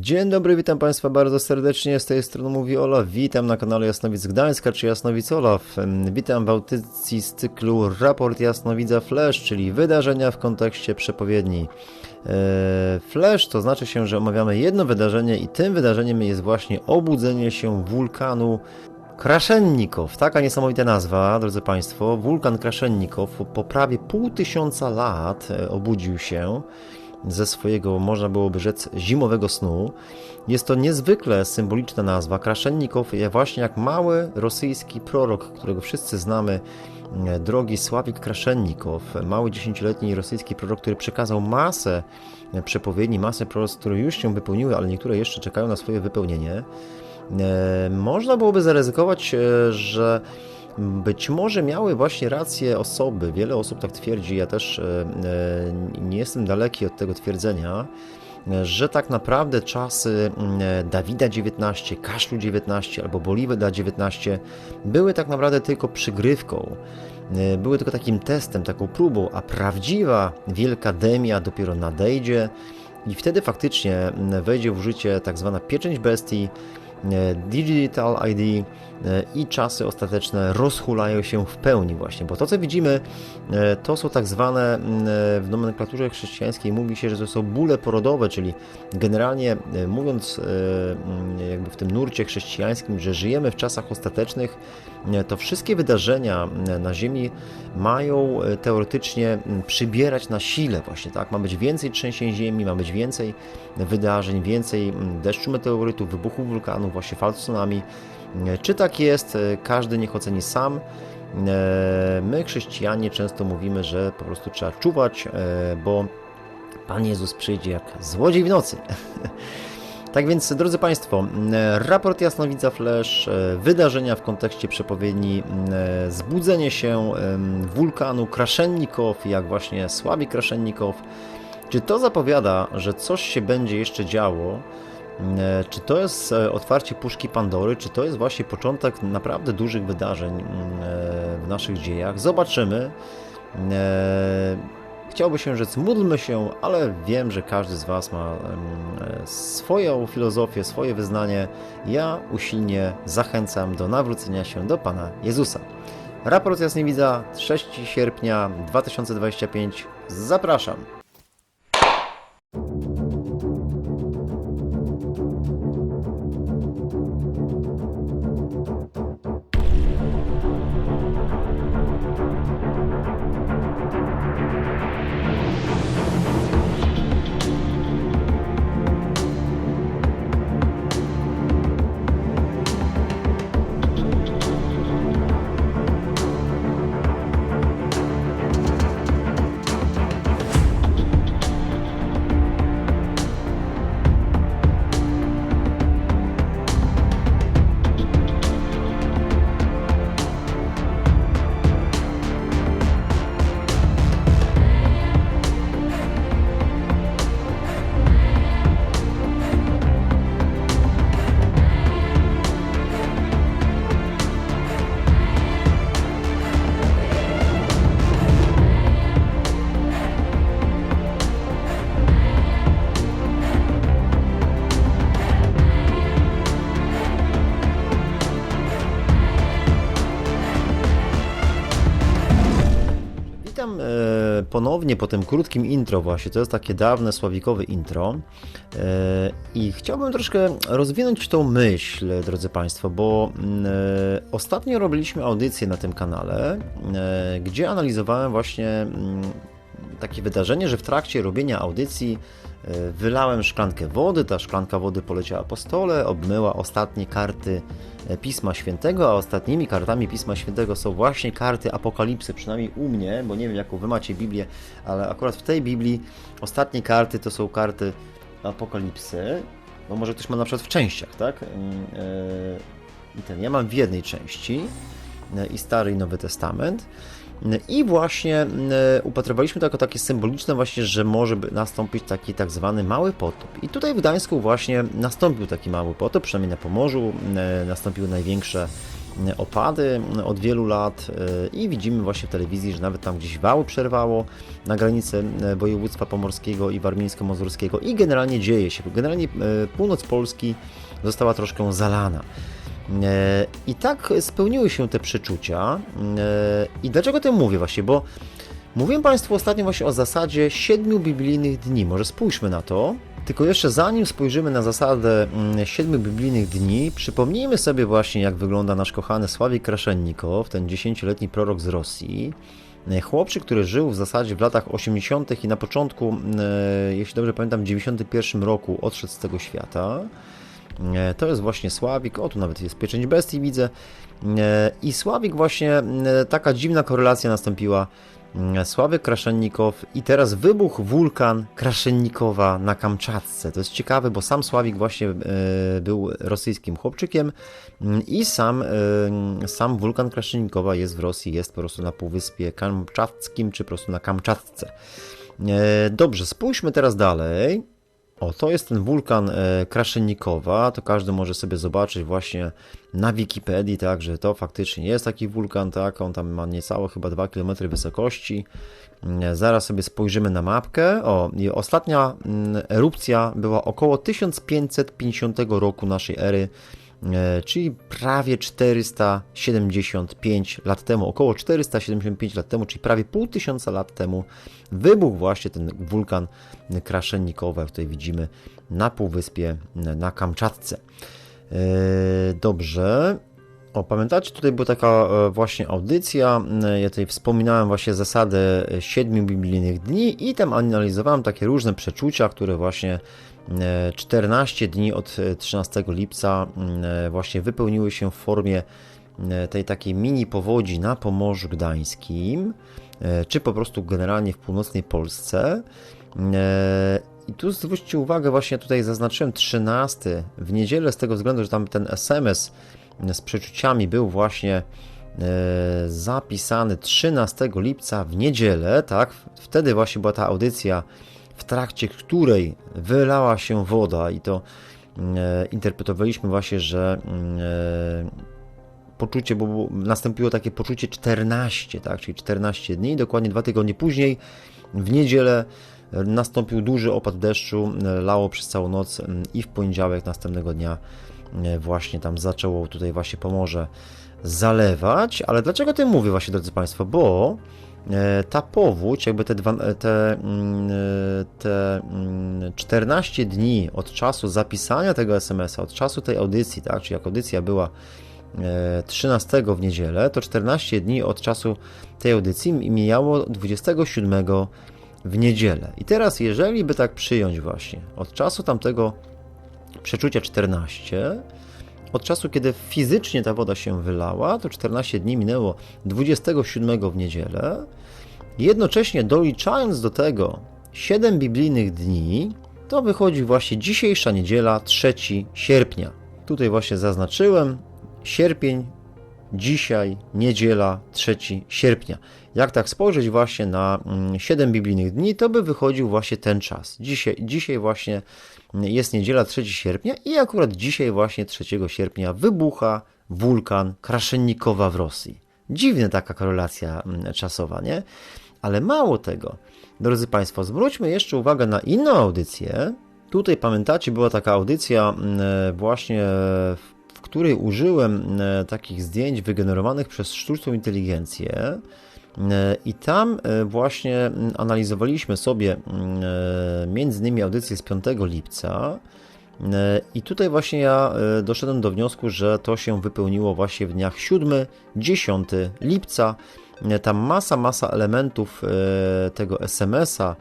Dzień dobry, witam Państwa bardzo serdecznie. Z tej strony mówi Olaf. Witam na kanale Jasnowic Gdańska czy Jasnowic Olaf. Witam w audycji z cyklu Raport Jasnowidza Flash, czyli wydarzenia w kontekście przepowiedni. E, Flash to znaczy się, że omawiamy jedno wydarzenie i tym wydarzeniem jest właśnie obudzenie się wulkanu Kraszennikow. Taka niesamowita nazwa, drodzy Państwo. Wulkan Kraszennikow po prawie pół tysiąca lat e, obudził się ze swojego, można byłoby rzec, zimowego snu. Jest to niezwykle symboliczna nazwa. Kraszennikow, właśnie jak mały rosyjski prorok, którego wszyscy znamy, e, drogi Sławik Kraszennikow, mały dziesięcioletni rosyjski prorok, który przekazał masę e, przepowiedni, masę proroctw, które już się wypełniły, ale niektóre jeszcze czekają na swoje wypełnienie. E, Można byłoby zaryzykować, że być może miały właśnie rację osoby, wiele osób tak twierdzi, ja też e, e, nie jestem daleki od tego twierdzenia, że tak naprawdę czasy mm, Dawida XIX, Kaszlu XIX albo Boliweda XIX były tak naprawdę tylko przygrywką, e, były tylko takim testem, taką próbą, a prawdziwa wielka demia dopiero nadejdzie i wtedy faktycznie mm, wejdzie w życie tak zwana pieczęć bestii, Digital ID i czasy ostateczne rozhulają się w pełni właśnie, bo to co widzimy e, to są tak zwane mm, e, w nomenklaturze chrześcijańskiej mówi się, że to są bóle porodowe, czyli generalnie e, mówiąc e, mm, jakby w tym nurcie chrześcijańskim, że żyjemy w czasach ostatecznych, e, to wszystkie wydarzenia e, na ziemi mają e, teoretycznie przybierać na sile właśnie, tak? Ma być więcej trzęsień ziemi, ma być więcej wydarzeń, więcej deszczu meteorytów, wybuchów wulkanów, właśnie fal tsunami. E, Czy tak jest? E, Każdy niech oceni sam. E, My, chrześcijanie, często mówimy, że po prostu trzeba czuwać, bo Pan Jezus przyjdzie jak złodziej w nocy. Tak więc, drodzy Państwo, raport Jasnowidza Flash, wydarzenia w kontekście przepowiedni, zbudzenie się wulkanu Kraszennikow, jak właśnie słabi Kraszennikow. Czy to zapowiada, że coś się będzie jeszcze działo? E, Czy to jest e, otwarcie puszki Pandory? Czy to jest właśnie początek naprawdę dużych wydarzeń m, e, w naszych dziejach? Zobaczymy. Chciałby się rzec, módlmy się, ale wiem, że każdy z Was ma swoją filozofię, swoje wyznanie. Ja usilnie zachęcam do nawrócenia się do Pana Jezusa. Raport Jasniewidza, 6 sierpnia 2025. Zapraszam. Ponownie po tym krótkim intro właśnie, to jest takie dawne sławikowe intro e, i chciałbym troszkę rozwinąć tą myśl, drodzy Państwo, bo e, ostatnio robiliśmy audycję na tym kanale, e, gdzie analizowałem właśnie mm, takie wydarzenie, że w trakcie robienia audycji wylałem szklankę wody, ta szklanka wody poleciała po stole, obmyła ostatnie karty e, Pisma Świętego, a ostatnimi kartami Pisma Świętego są właśnie karty Apokalipsy, przynajmniej u mnie, bo nie wiem jaką wy macie Biblię, ale akurat w tej Biblii ostatnie karty to są karty Apokalipsy, bo może ktoś ma na przykład w częściach, tak? E, I ten, ja mam w jednej części e, i Stary i Nowy Testament. I właśnie e, upatrywaliśmy to jako takie symboliczne właśnie, że może nastąpić taki tak zwany mały potop. I tutaj w Gdańsku właśnie nastąpił taki mały potop, przynajmniej na Pomorzu. e, Nastąpiły największe opady od wielu lat i widzimy właśnie w telewizji, że nawet tam gdzieś wały przerwało na granicy województwa pomorskiego i warmińsko-mazurskiego i generalnie dzieje się. Generalnie północ Polski została troszkę zalana. I tak spełniły się te przeczucia. I dlaczego to mówię właśnie? Bo mówiłem Państwu ostatnio właśnie o zasadzie siedmiu biblijnych dni. Może spójrzmy na to. Tylko jeszcze zanim spojrzymy na zasadę mm, siedmiu biblijnych dni, przypomnijmy sobie właśnie, jak wygląda nasz kochany Sławik Kraszennikow, ten dziesięcioletni prorok z Rosji. E, chłopczyk, który żył w zasadzie w latach 80. i na początku, e, jeśli dobrze pamiętam, w 91 roku odszedł z tego świata. E, to jest właśnie Sławik, o tu nawet jest pieczęć bestii widzę. I Sławik właśnie, taka dziwna korelacja nastąpiła Sławek Kraszennikow i teraz wybuch wulkan Kraszennikowa na Kamczatce. To jest ciekawe, bo sam Sławik właśnie e, był rosyjskim chłopczykiem mm, i sam, e, sam wulkan Kraszennikowa jest w Rosji, jest po prostu na Półwyspie Kamczatkim, czy po prostu na Kamczatce. E, dobrze, spójrzmy teraz dalej. O, to jest ten wulkan e, Kraszennikowa, to każdy może sobie zobaczyć właśnie na Wikipedii, tak, że to faktycznie jest taki wulkan, tak, on tam ma niecałe chyba 2 km wysokości. Mm, zaraz sobie spojrzymy na mapkę. O, ostatnia mm, erupcja była około 1550 roku naszej ery E, czyli prawie 475 lat temu, około 475 lat temu, czyli prawie pół tysiąca lat temu wybuchł właśnie ten wulkan Kraszennikowy, jak tutaj widzimy na półwyspie na Kamczatce. E, dobrze. O, pamiętacie, tutaj była taka e, właśnie audycja, ja tutaj wspominałem właśnie zasadę siedmiu biblijnych dni i tam analizowałem takie różne przeczucia, które właśnie 14 dni od 13 lipca mm, właśnie wypełniły się w formie mm, tej takiej mini powodzi na Pomorzu Gdańskim, e, czy po prostu generalnie w północnej Polsce. E, I tu zwróćcie uwagę, właśnie tutaj zaznaczyłem 13 w niedzielę, z tego względu, że tam ten SMS z przeczuciami był właśnie e, zapisany 13 lipca w niedzielę, tak? Wtedy właśnie była ta audycja w trakcie której wylała się woda i to e, interpretowaliśmy właśnie, że mm, e, poczucie, bo nastąpiło takie poczucie 14, tak, czyli 14 dni, dokładnie dwa tygodnie później, w niedzielę e, nastąpił duży opad deszczu, lało przez całą noc mm, i w poniedziałek następnego dnia właśnie tam zaczęło tutaj właśnie Pomorze zalewać, ale dlaczego o tym mówię właśnie, drodzy Państwo, bo ta powódź, jakby te, dwa, te, mm, e, te 14 mm, dni od czasu zapisania tego SMS-a, od czasu tej audycji, tak, czyli jak audycja była 13 e, w niedzielę, to 14 dni od czasu tej audycji mijało 27 w niedzielę. I teraz, jeżeli by tak przyjąć właśnie, od czasu tamtego przeczucia 14, od czasu, kiedy fizycznie ta woda się wylała, to 14 dni minęło 27 w niedzielę. Jednocześnie doliczając do tego 7 biblijnych dni, to wychodzi właśnie dzisiejsza niedziela, 3 sierpnia. Tutaj właśnie zaznaczyłem sierpień, dzisiaj niedziela, 3 sierpnia. Jak tak spojrzeć właśnie na 7 mm, biblijnych dni, to by wychodził właśnie ten czas. Dzisiaj, dzisiaj właśnie jest niedziela 3 sierpnia i akurat dzisiaj właśnie 3 sierpnia wybucha wulkan Kraszennikowa w Rosji. Dziwna taka korelacja mm, czasowa, nie? Ale mało tego, drodzy Państwo, zwróćmy jeszcze uwagę na inną audycję. Tutaj pamiętacie, była taka audycja mm, właśnie, w której użyłem mm, takich zdjęć wygenerowanych przez sztuczną inteligencję. E, I tam e, właśnie mm, analizowaliśmy sobie mm, e, między innymi audycję z 5 lipca. I tutaj właśnie ja doszedłem do wniosku, że to się wypełniło właśnie w dniach 7-10 lipca. Tam masa, masa elementów tego SMS-a,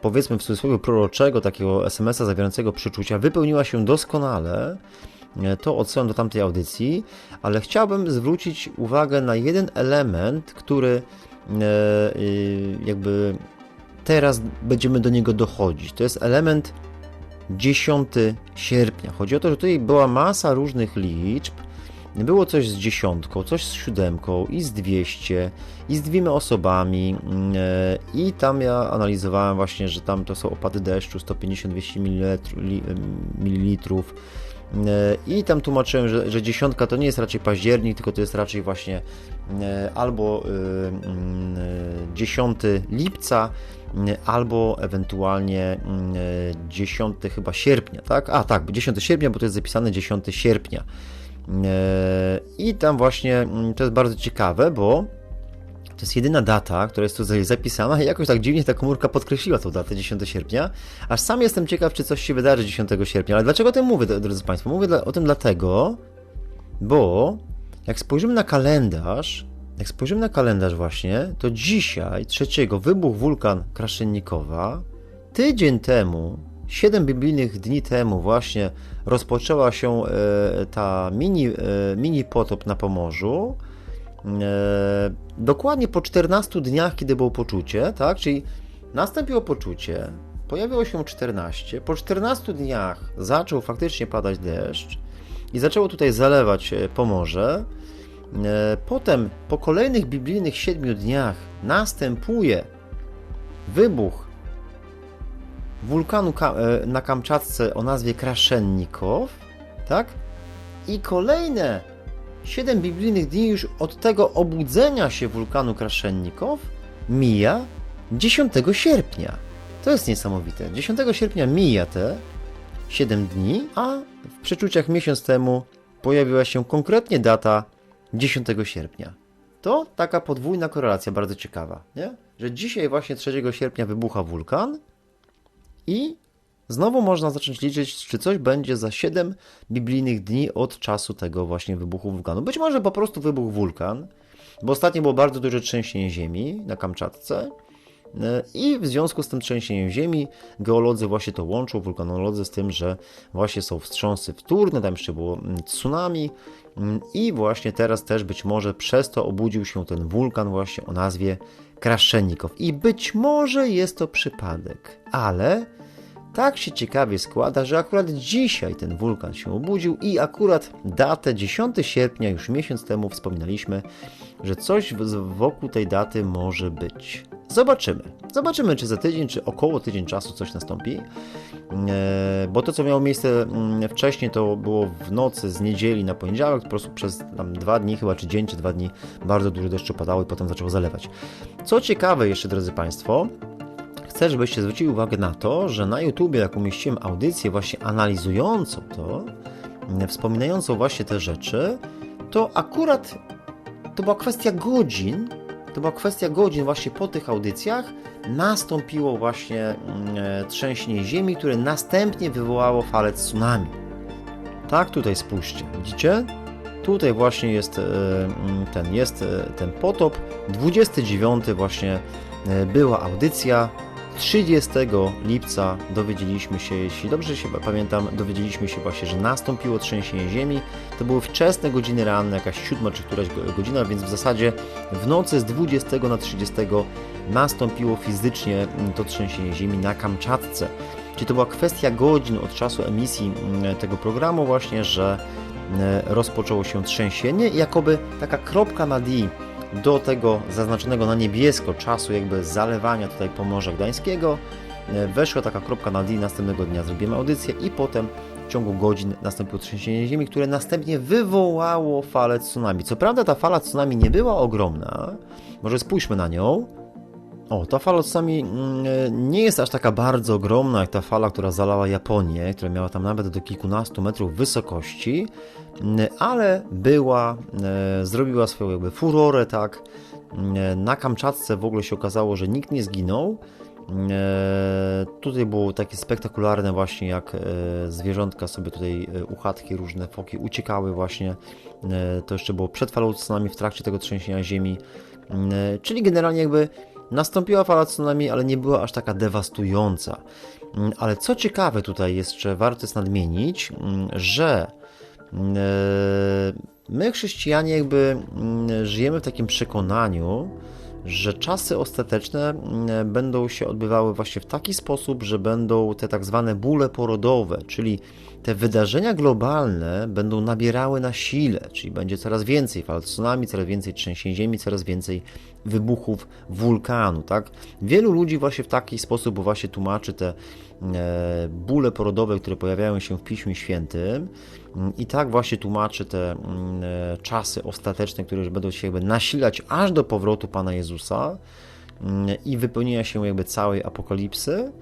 powiedzmy w cudzysłowie proroczego, takiego SMS-a zawierającego przyczucia, wypełniła się doskonale. E, to odsyłam do tamtej audycji, ale chciałbym zwrócić uwagę na jeden element, który e, jakby teraz będziemy do niego dochodzić. To jest element 10 sierpnia. Chodzi o to, że tutaj była masa różnych liczb. Było coś z dziesiątką, coś z siódemką i z 200 i z dwiema osobami e, i tam ja analizowałem właśnie, że tam to są opady deszczu 150-200 ml, I tam tłumaczyłem, że, że dziesiątka to nie jest raczej październik, tylko to jest raczej właśnie albo 10 lipca, albo ewentualnie 10 chyba sierpnia, tak? A tak, 10 sierpnia, bo to jest zapisane 10 sierpnia. I tam właśnie to jest bardzo ciekawe, bo to jest jedyna data, która jest tutaj zapisana i jakoś tak dziwnie ta komórka podkreśliła tą datę 10 sierpnia. Aż sam jestem ciekaw, czy coś się wydarzy 10 sierpnia. Ale dlaczego o tym mówię, drodzy Państwo? Mówię o tym dlatego, bo jak spojrzymy na kalendarz, jak spojrzymy na kalendarz właśnie, to dzisiaj, trzeciego, wybuch wulkan Kraszennikowa, tydzień temu, 7 biblijnych dni temu właśnie rozpoczęła się e, ta mini, e, mini potop na Pomorzu, E, dokładnie po 14 dniach, kiedy było poczucie, tak? Czyli nastąpiło poczucie, pojawiło się 14, po 14 dniach zaczął faktycznie padać deszcz i zaczęło tutaj zalewać Pomorze. Potem po kolejnych biblijnych 7 dniach następuje wybuch wulkanu na Kamczatce o nazwie Kraszennikow, tak? I kolejne Siedem biblijnych dni już od tego obudzenia się wulkanu Kraszennikow mija 10 sierpnia. To jest niesamowite. 10 sierpnia mija te 7 dni, a w przeczuciach miesiąc temu pojawiła się konkretnie data 10 sierpnia. To taka podwójna korelacja bardzo ciekawa, nie? że dzisiaj właśnie 3 sierpnia wybucha wulkan i Znowu można zacząć liczyć, czy coś będzie za 7 biblijnych dni od czasu tego właśnie wybuchu wulkanu. Być może po prostu wybuch wulkan, bo ostatnio było bardzo duże trzęsienie ziemi na Kamczatce. E, I w związku z tym trzęsieniem ziemi geolodzy właśnie to łączą, wulkanolodzy z tym, że właśnie są wstrząsy wtórne, tam jeszcze było mm, tsunami mm, i właśnie teraz też być może przez to obudził się ten wulkan właśnie o nazwie Kraszennikow. I być może jest to przypadek, ale tak się ciekawie składa, że akurat dzisiaj ten wulkan się obudził i akurat datę 10 sierpnia, już miesiąc temu wspominaliśmy, że coś wokół tej daty może być. Zobaczymy. Zobaczymy, czy za tydzień, czy około tydzień czasu coś nastąpi. E, bo to, co miało miejsce mm, wcześniej, to było w nocy z niedzieli na poniedziałek. Po prostu przez tam dwa dni, chyba czy dzień, czy dwa dni, bardzo dużo deszczu padało i potem zaczęło zalewać. Co ciekawe, jeszcze drodzy Państwo, chcę, żebyście zwrócili uwagę na to, że na YouTubie, jak umieściłem audycję właśnie analizującą to, wspominającą właśnie te rzeczy, to akurat to była kwestia godzin, to była kwestia godzin właśnie po tych audycjach nastąpiło właśnie mm, trzęsienie ziemi, które następnie wywołało falę tsunami. Tak, tutaj spójrzcie, widzicie? Tutaj właśnie jest e, mm, ten, jest e, ten potop. 29 właśnie e, była audycja 30 lipca dowiedzieliśmy się, jeśli dobrze się pamiętam, dowiedzieliśmy się właśnie, że nastąpiło trzęsienie ziemi. To były wczesne godziny ranne, jakaś siódma czy któraś godzina, więc w zasadzie w nocy z 20 na 30 nastąpiło fizycznie mm, to trzęsienie ziemi na Kamczatce. Czyli to była kwestia godzin od czasu emisji mm, tego programu właśnie, że mm, rozpoczęło się trzęsienie jakoby taka kropka na D do tego zaznaczonego na niebiesko czasu jakby zalewania tutaj Pomorza Gdańskiego e, weszła taka kropka na D następnego dnia zrobimy audycję i potem w ciągu godzin nastąpiło trzęsienie ziemi, które następnie wywołało falę tsunami. Co prawda ta fala tsunami nie była ogromna, może spójrzmy na nią. O, ta fala tsunami mm, e, nie jest aż taka bardzo ogromna jak ta fala, która zalała Japonię, która miała tam nawet do kilkunastu metrów wysokości, ale była, e, zrobiła swoją jakby furorę, tak. E, na Kamczatce w ogóle się okazało, że nikt nie zginął. E, tutaj było takie spektakularne właśnie jak zwierzątka sobie tutaj uchatki, różne foki uciekały właśnie. To jeszcze było przed falą tsunami w trakcie tego trzęsienia ziemi. Czyli generalnie jakby nastąpiła fala tsunami, ale nie była aż taka dewastująca. Ale co ciekawe tutaj jeszcze warto jest nadmienić, że E, my, chrześcijanie, jakby mm, żyjemy w takim przekonaniu, że czasy ostateczne mm, będą się odbywały właśnie w taki sposób, że będą te tak zwane bóle porodowe, czyli te wydarzenia globalne będą nabierały na sile, czyli będzie coraz więcej fal tsunami, coraz więcej trzęsień ziemi, coraz więcej wybuchów wulkanu, tak? Wielu ludzi właśnie w taki sposób właśnie tłumaczy te e, bóle porodowe, które pojawiają się w Piśmie Świętym. I tak właśnie tłumaczy te mm, e, czasy ostateczne, które już będą się jakby nasilać aż do powrotu Pana Jezusa mm, i wypełnienia się jakby całej apokalipsy.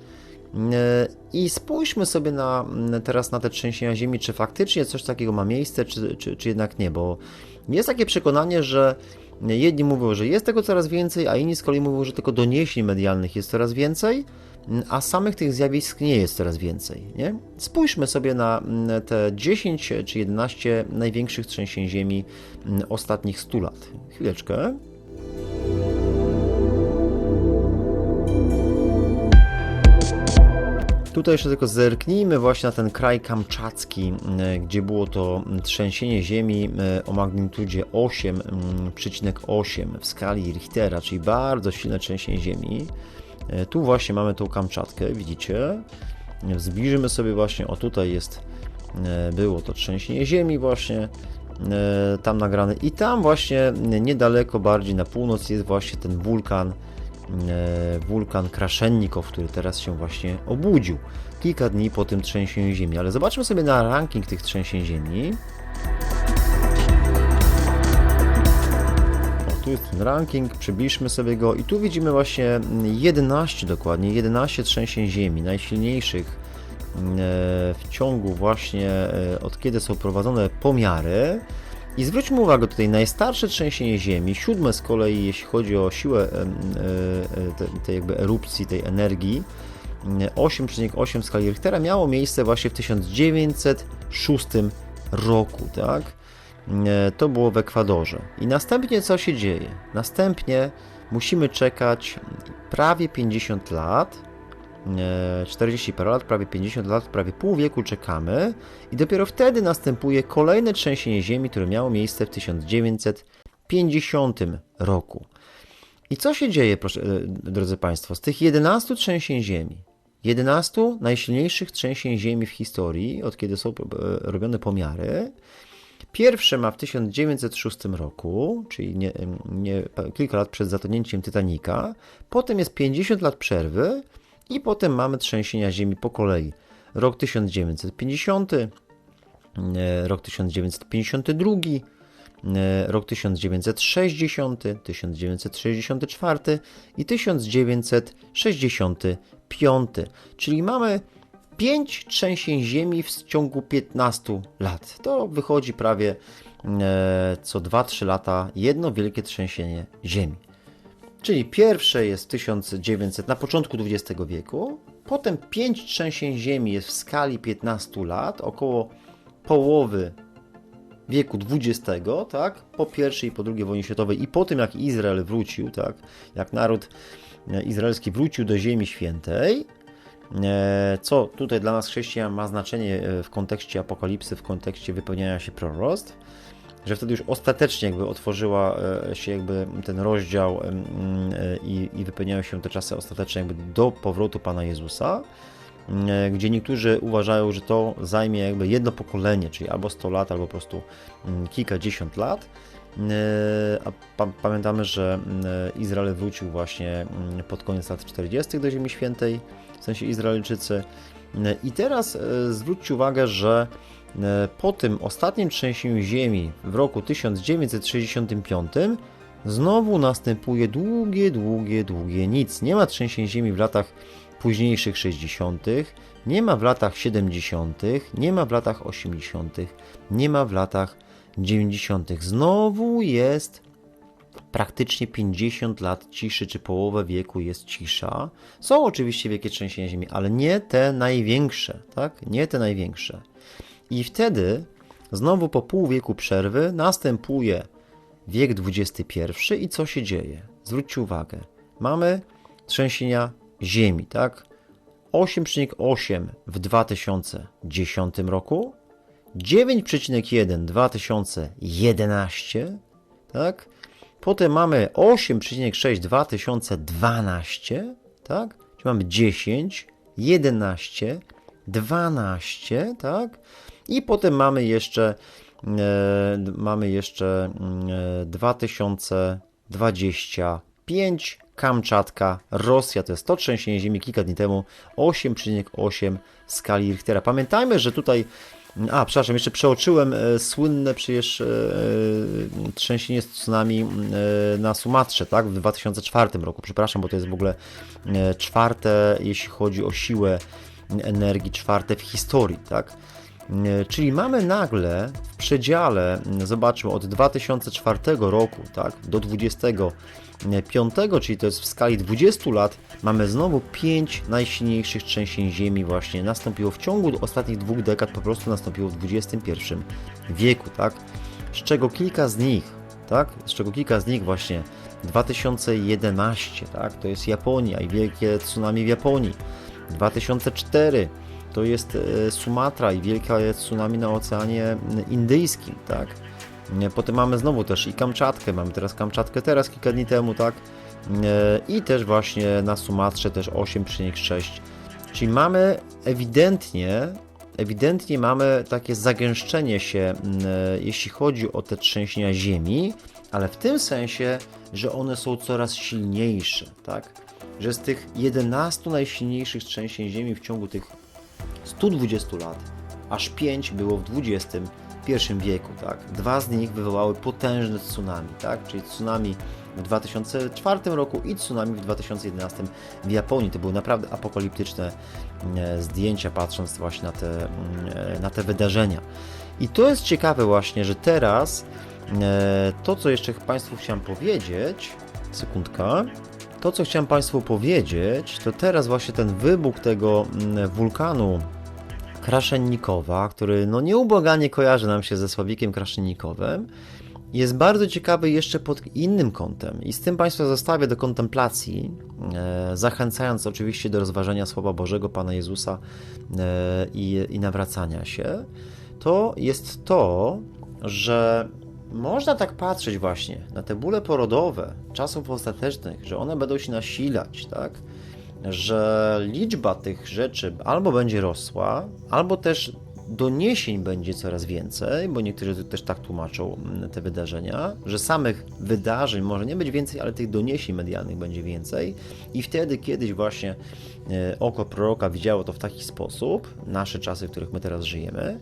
E, I spójrzmy sobie na, teraz na te trzęsienia ziemi, czy faktycznie coś takiego ma miejsce, czy, czy, czy jednak nie, bo jest takie przekonanie, że jedni mówią, że jest tego coraz więcej, a inni z kolei mówią, że tylko doniesień medialnych jest coraz więcej, a samych tych zjawisk nie jest coraz więcej. Nie? Spójrzmy sobie na te 10 czy 11 największych trzęsień ziemi ostatnich 100 lat. Chwileczkę. Tutaj jeszcze tylko zerknijmy właśnie na ten kraj kamczacki, e, gdzie było to trzęsienie ziemi o magnitudzie 8,8 w skali Richtera, czyli bardzo silne trzęsienie ziemi. E, tu właśnie mamy tą Kamczatkę, widzicie? Zbliżymy sobie właśnie, o tutaj jest, było to trzęsienie ziemi właśnie, tam nagrane i tam właśnie niedaleko, bardziej na północ jest właśnie ten wulkan, E, wulkan Kraszennikow, który teraz się właśnie obudził kilka dni po tym trzęsieniu ziemi. Ale zobaczmy sobie na ranking tych trzęsień ziemi. Tu jest ten ranking, przybliżmy sobie go i tu widzimy właśnie 11 dokładnie, 11 trzęsień ziemi, najsilniejszych e, w ciągu właśnie e, od kiedy są prowadzone pomiary. I zwróćmy uwagę, tutaj najstarsze trzęsienie Ziemi, siódme z kolei, jeśli chodzi o siłę e, tej jakby erupcji, tej energii, 8,8 w skali Richtera miało miejsce właśnie w 1906 roku, tak? E, to było w Ekwadorze. I następnie co się dzieje? Następnie musimy czekać prawie 50 lat, 40 parę lat, prawie 50 lat, prawie pół wieku czekamy i dopiero wtedy następuje kolejne trzęsienie ziemi, które miało miejsce w 1950 roku. I co się dzieje, proszę, e, drodzy Państwo, z tych 11 trzęsień ziemi, 11 najsilniejszych trzęsień ziemi w historii, od kiedy są e, robione pomiary, Pierwsze ma w 1906 roku, czyli nie, nie, kilka lat przed zatonięciem Titanica. Potem jest 50 lat przerwy i potem mamy trzęsienia ziemi po kolei. Rok 1950, e, rok 1952, e, rok 1960, 1964 i 1965. Czyli mamy 5 trzęsień ziemi w ciągu 15 lat. To wychodzi prawie e, co 2-3 lata jedno wielkie trzęsienie ziemi. Czyli pierwsze jest 1900 na początku XX wieku, potem 5 trzęsień ziemi jest w skali 15 lat, około połowy wieku XX, tak, po pierwszej i po II wojnie światowej i po tym jak Izrael wrócił, tak, jak naród e, izraelski wrócił do Ziemi Świętej, co tutaj dla nas chrześcijan ma znaczenie e, w kontekście apokalipsy, w kontekście wypełniania się proroctw, że wtedy już ostatecznie jakby otworzyła e, się jakby ten rozdział e, i, i wypełniają się te czasy ostateczne jakby do powrotu Pana Jezusa, e, gdzie niektórzy uważają, że to zajmie jakby jedno pokolenie, czyli albo 100 lat, albo po prostu kilkadziesiąt lat. A pamiętamy, że Izrael wrócił właśnie pod koniec lat 40. do Ziemi Świętej, w sensie Izraelczycy. I teraz zwróćcie uwagę, że E, po tym ostatnim trzęsieniu ziemi w roku 1965 znowu następuje długie, długie, długie nic. Nie ma trzęsień ziemi w latach późniejszych 60., nie ma w latach 70., nie ma w latach 80., nie ma w latach 90. Znowu jest praktycznie 50 lat ciszy, czy połowę wieku jest cisza. Są oczywiście wielkie trzęsienia ziemi, ale nie te największe, tak? Nie te największe. I wtedy, znowu po pół wieku przerwy, następuje wiek XXI i co się dzieje? Zwróćcie uwagę. Mamy trzęsienia Ziemi, tak? 8,8 w 2010 roku, 9,1 w 2011, tak? Potem mamy 8,6 w 2012, tak? Czyli mamy 10, 11, 12, tak? I potem mamy jeszcze e, mamy jeszcze 2025 Kamczatka, Rosja. To jest to trzęsienie ziemi kilka dni temu 8,8 skali Richtera. Pamiętajmy, że tutaj a, przepraszam, jeszcze przeoczyłem e, słynne przecież e, e, trzęsienie z tsunami e, na Sumatrze, tak, w 2004 roku. Przepraszam, bo to jest w ogóle e, czwarte, jeśli chodzi o siłę energii, czwarte w historii, tak. E, Czyli mamy nagle w przedziale, zobaczmy, od 2004 roku tak, do 25, czyli to jest w skali 20 lat, mamy znowu 5 najsilniejszych trzęsień ziemi właśnie. Nastąpiło w ciągu ostatnich dwóch dekad, po prostu nastąpiło w XXI wieku, tak, z czego kilka z nich, tak, z czego kilka z nich właśnie. 2011, tak, to jest Japonia i wielkie tsunami w Japonii, 2004 to jest e, Sumatra i wielkie tsunami na Oceanie Indyjskim, tak? Potem mamy znowu też i Kamczatkę, mamy teraz Kamczatkę teraz kilka dni temu, tak? E, I też właśnie na Sumatrze też 8,6. Czyli mamy ewidentnie, ewidentnie mamy takie zagęszczenie się, m, e, jeśli chodzi o te trzęsienia ziemi, ale w tym sensie, że one są coraz silniejsze, tak? Że z tych 11 najsilniejszych trzęsień ziemi w ciągu tych 120 lat, aż 5 było w XXI wieku, tak? Dwa z nich wywołały potężne tsunami, tak? Czyli tsunami w 2004 roku i tsunami w 2011 w Japonii. To były naprawdę apokaliptyczne e, zdjęcia, patrząc właśnie na te, mm, na te wydarzenia. I to jest ciekawe właśnie, że teraz e, to, co jeszcze Państwu chciałem powiedzieć, sekundka, to, co chciałem Państwu powiedzieć, to teraz właśnie ten wybuch tego mm, wulkanu Kraszennikowa, który no nieubłaganie kojarzy nam się ze Sławikiem Kraszennikowem, jest bardzo ciekawy jeszcze pod innym kątem i z tym Państwa zostawię do kontemplacji, e, zachęcając oczywiście do rozważenia Słowa Bożego Pana Jezusa e, i, i nawracania się, to jest to, że można tak patrzeć właśnie na te bóle porodowe czasów ostatecznych, że one będą się nasilać, tak? Że liczba tych rzeczy albo będzie rosła, albo też doniesień będzie coraz więcej, bo niektórzy też tak tłumaczą mm, te wydarzenia, że samych wydarzeń może nie być więcej, ale tych doniesień medialnych będzie więcej i wtedy kiedyś właśnie e, oko proroka widziało to w taki sposób, nasze czasy, w których my teraz żyjemy,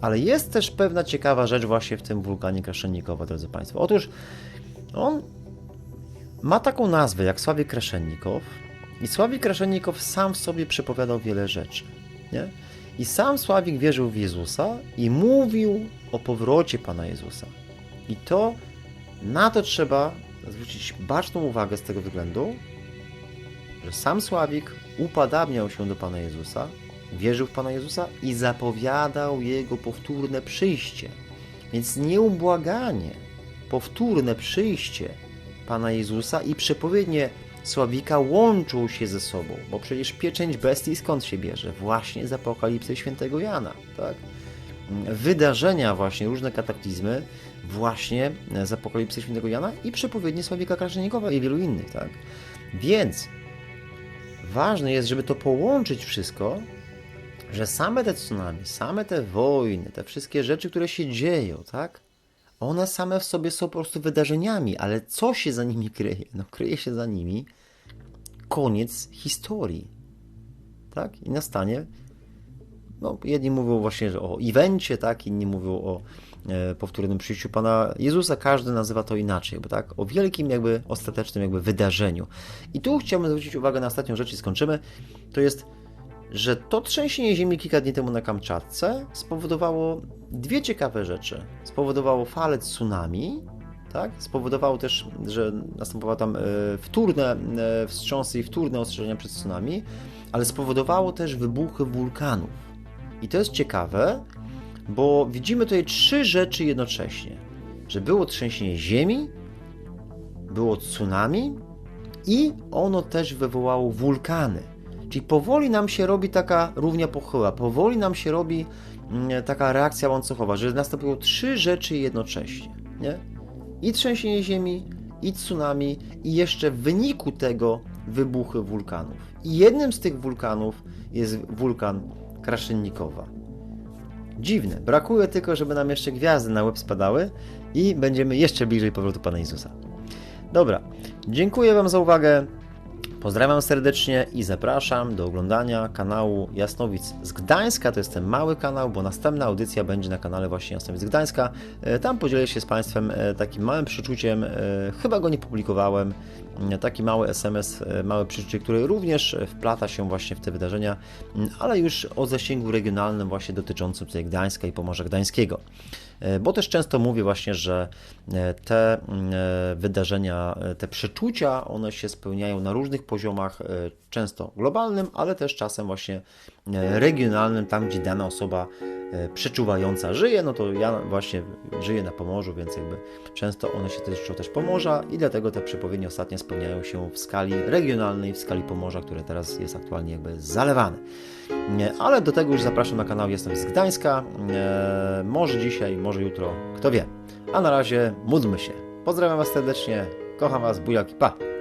ale jest też pewna ciekawa rzecz właśnie w tym wulkanie Kraszennikowa, drodzy Państwo. Otóż on ma taką nazwę jak Sławik Kraszennikow i Sławik Kraszennikow sam sobie przepowiadał wiele rzeczy, nie? I sam Sławik wierzył w Jezusa i mówił o powrocie Pana Jezusa. I to, na to trzeba zwrócić baczną uwagę z tego względu, że sam Sławik upadabniał się do Pana Jezusa, wierzył w Pana Jezusa i zapowiadał Jego powtórne przyjście. Więc nieubłaganie powtórne przyjście Pana Jezusa i przepowiednie Sławika łączą się ze sobą, bo przecież pieczęć bestii skąd się bierze? Właśnie z Apokalipsy Świętego Jana, tak? Wydarzenia właśnie, różne kataklizmy właśnie z Apokalipsy Świętego Jana i przepowiednie Sławika Kraszenikowa i wielu innych, tak? Więc ważne jest, żeby to połączyć wszystko, że same te tsunami, same te wojny, te wszystkie rzeczy, które się dzieją, tak? One same w sobie są po prostu wydarzeniami, ale co się za nimi kryje? No kryje się za nimi koniec historii. Tak? I nastanie no, jedni mówią właśnie że o evencie, tak? inni mówią o e, powtórnym przyjściu Pana Jezusa, każdy nazywa to inaczej, bo tak, o wielkim jakby ostatecznym jakby wydarzeniu. I tu chciałbym zwrócić uwagę na ostatnią rzecz i skończymy, to jest, że to trzęsienie ziemi kilka dni temu na Kamczatce spowodowało dwie ciekawe rzeczy. Spowodowało falę tsunami, tak? Spowodowało też, że następowały tam e, wtórne e, wstrząsy i wtórne ostrzeżenia przed tsunami, ale spowodowało też wybuchy wulkanów. I to jest ciekawe, bo widzimy tutaj trzy rzeczy jednocześnie. Że było trzęsienie ziemi, było tsunami i ono też wywołało wulkany. Czyli powoli nam się robi taka równia pochyła, powoli nam się robi mm, taka reakcja łańcuchowa, że nastąpiły trzy rzeczy jednocześnie. Nie? I trzęsienie ziemi, i tsunami, i jeszcze w wyniku tego wybuchy wulkanów. I jednym z tych wulkanów jest wulkan Kraszennikowa. Dziwne. Brakuje tylko, żeby nam jeszcze gwiazdy na łeb spadały i będziemy jeszcze bliżej powrotu Pana Jezusa. Dobra, dziękuję Wam za uwagę. Pozdrawiam serdecznie i zapraszam do oglądania kanału Jasnowic z Gdańska. To jest ten mały kanał, bo następna audycja będzie na kanale właśnie Jasnowic z Gdańska. E, Tam podzielę się z Państwem e, takim małym przeczuciem, e, chyba go nie publikowałem, taki mały SMS, małe przeczucie, które również wplata się właśnie w te wydarzenia, ale już o zasięgu regionalnym właśnie dotyczącym tutaj Gdańska i Pomorza Gdańskiego. E, Bo też często mówię właśnie, że e, te mm, e, wydarzenia, te przeczucia, one się spełniają na różnych poziomach, często globalnym, ale też czasem właśnie regionalnym, tam gdzie dana osoba przeczuwająca żyje, no to ja właśnie żyję na Pomorzu, więc jakby często one się tyczą też Pomorza i dlatego te przepowiednie ostatnie spełniają się w skali regionalnej, w skali Pomorza, które teraz jest aktualnie jakby zalewane. Ale do tego już zapraszam na kanał Jestem z Gdańska. E, może dzisiaj, może jutro, kto wie. A na razie módlmy się. Pozdrawiam Was serdecznie, kocham Was, bujaki, pa!